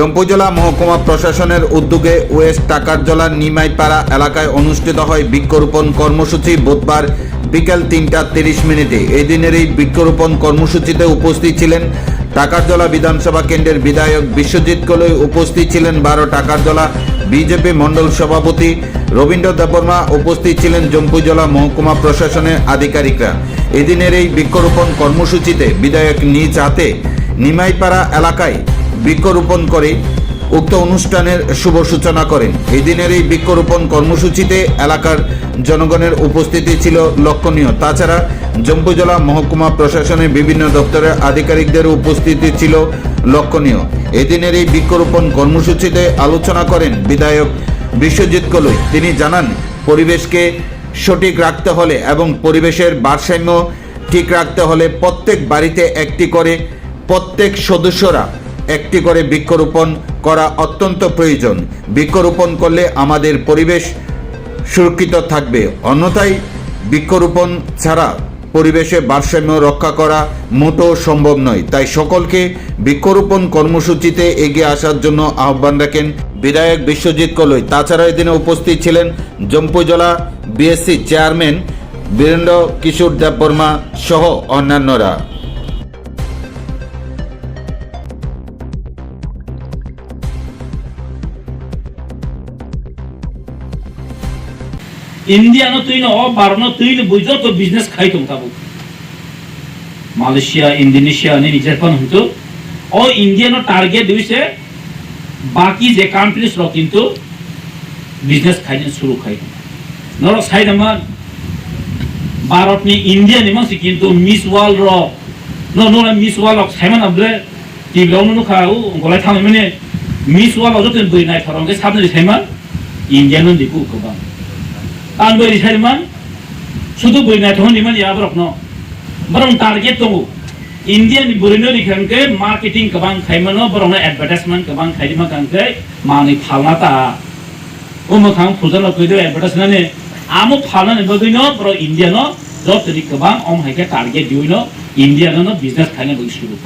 জম্পুজলা মহকুমা প্রশাসনের উদ্যোগে ওয়েস্ট টাকারজলার নিমাইপাড়া এলাকায় অনুষ্ঠিত হয় বৃক্ষরোপণ কর্মসূচি বুধবার বিকেল তিনটা তিরিশ মিনিটে। এই দিনের এই বৃক্ষরোপণ কর্মসূচিতে উপস্থিত ছিলেন টাকারজলা বিধানসভা কেন্দ্রের বিধায়ক বিশ্বজিৎ কলই, উপস্থিত ছিলেন বারো টাকারজলা বিজেপি মণ্ডল সভাপতি রবীন্দ্র দেববর্মা, উপস্থিত ছিলেন জম্পুজলা মহকুমা প্রশাসনের আধিকারিকরা। এদিনের এই বৃক্ষরোপণ কর্মসূচিতে বিধায়ক নিজ হাতে নিমাইপাড়া এলাকায় বৃক্ষরোপণ করে উক্ত অনুষ্ঠানের শুভ সূচনা করেন। এই দিনের এই বৃক্ষরোপণ কর্মসূচিতে এলাকার জনগণের উপস্থিতি ছিল লক্ষণীয়। তাছাড়া জম্পুজলা মহকুমা প্রশাসনের বিভিন্ন দপ্তরের আধিকারিকদের উপস্থিতি ছিল লক্ষণীয়। এদিনের এই বৃক্ষরোপণ কর্মসূচিতে আলোচনা করেন বিধায়ক বিশ্বজিৎ কলই। তিনি জানান, পরিবেশকে সঠিক রাখতে হলে এবং পরিবেশের ভারসাম্য ঠিক রাখতে হলে প্রত্যেক বাড়িতে একটি করে প্রত্যেক সদস্যরা একটি করে বৃক্ষরোপণ করা অত্যন্ত প্রয়োজন। বৃক্ষরোপণ করলে আমাদের পরিবেশ সুরক্ষিত থাকবে। অন্যথায়, বৃক্ষরোপণ ছাড়া পরিবেশে ভারসাম্য রক্ষা করা মোটেও সম্ভব নয়। তাই সকলকে বৃক্ষরোপণ কর্মসূচিতে এগিয়ে আসার জন্য আহ্বান রাখেন বিধায়ক বিশ্বজিৎ কলই। তাছাড়া এদিনে উপস্থিত ছিলেন জম্পুজলা বিএসসি চেয়ারম্যান বীরেন্দ্র কিশোর দেববর্মা সহ অন্যান্যরা। ন বারনো তুই বুঝো তো বিজনেস খাই তো তাবো। মালয়েশিয়া, ইন্দোনেশিয়া ने জাপান হতো। ও ইন্ডিয়ানো টার্গেট দিছে বাকি যে কান্ট্রিজ র কিন্তু বিজনেস খাইনে শুরু খাই নর সাইড আমার ভারতনি ইন্ডিয়া নি মাসি কিন্তু মিস ওয়ার্ল্ড র, ন ন মিস ওয়ার্ল্ড অফ সাইমন আবলে টি ব্লাউন নো খাও গলাই থাম মানে মিস ওয়ার্ল্ড অজতে বই নাই থরঙ্গে সাবনে সাইমন ইন্ডিয়ানো দিকু কবা Andori Herman, sudu boyuna tohon liman ya bırak no. Barang target tohu. Indian burino dikhan ke marketing kabang khayman no barang advertisement kabang khaydima kang ke mani phalna ta. Umu khang phudala kuido advertisement ne amu phalna ne bagui no bro India no job tadi kabang om hayke target diu no India no business khayne bagui shuru.